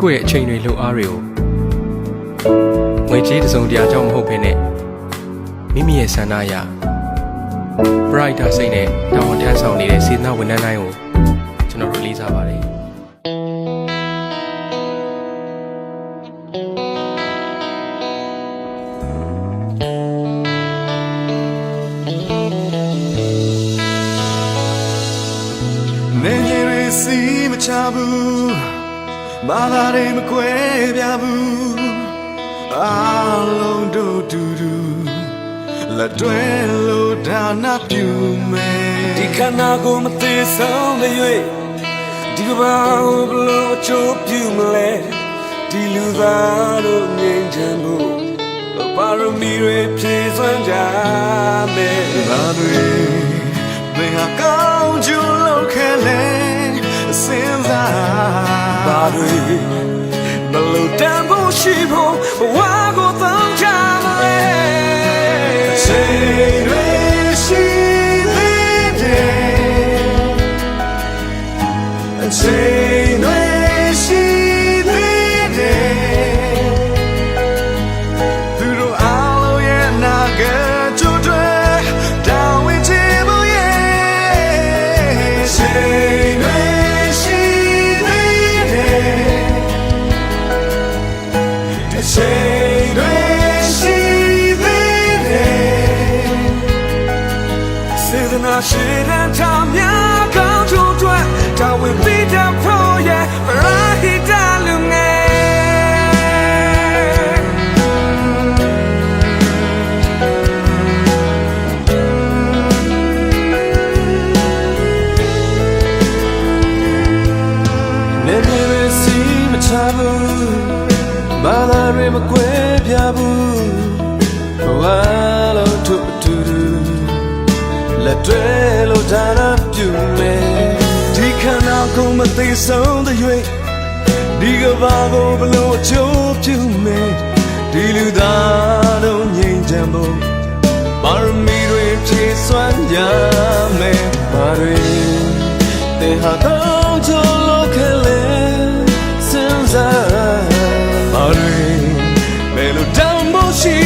ကိုယ့်ရဲ့အချိန်တွေလှုပ်အားတွေကိုငွေကြေးတစ်စုံတရာကြောင့်မဟုတ်ဘဲနဲ့မိမိရဲ့ဆန္ဒအရ brighter စိတ်နဲ့တာဝန်ထမ်းဆောင်နေတဲ့စေတနာဝန်ထမ်းတိုင်းကိုကျွန်တော်တို့လေးစားပါတယ်နေကြီးရစီမချဘူး မာလာတွေမကွဲပြားဘူးအားလုံးတို့တူတူလက်တွဲလို့ဒါနာပြုမယ်ဒီခန္ဓာကိုမသေးဆုံးတဲ့၍ဒီကဘာကိုဘလို့အချိုးပြုမလဲဒီလူသားတို့ငြိမ်းချမ်းဖို့ပါရမီတွေဖြည့်စွမ်းကြမယ်ဘာတွေမင်းဟာကောင်းကျိုးလောက်ခဲလဲစဉ်းစားပါ တွေ စေတနာရှိတဲ့ချမ်းများကောင်းချိုးတွေတာဝန်ပြီးတဲ့ဖို့ရဲ့ပရာ တွဲလို့ဒါရပြုမယ်ဒီခန္ဓာကိုမသိဆုံးတဲ့၍ဒီကဘာကိုဘလို့အချိုးပြုမယ်ဒီလူသားတို့ငြိမ်ချမ်းဖို့ပါရမီတွေဖြည့်စွမ်းရမယ်ပါတွေတေဟာတော့ချလို့ခဲလေစဉ်းစားပါတွေဘယ်လိုတောင်းဖို့ရှိ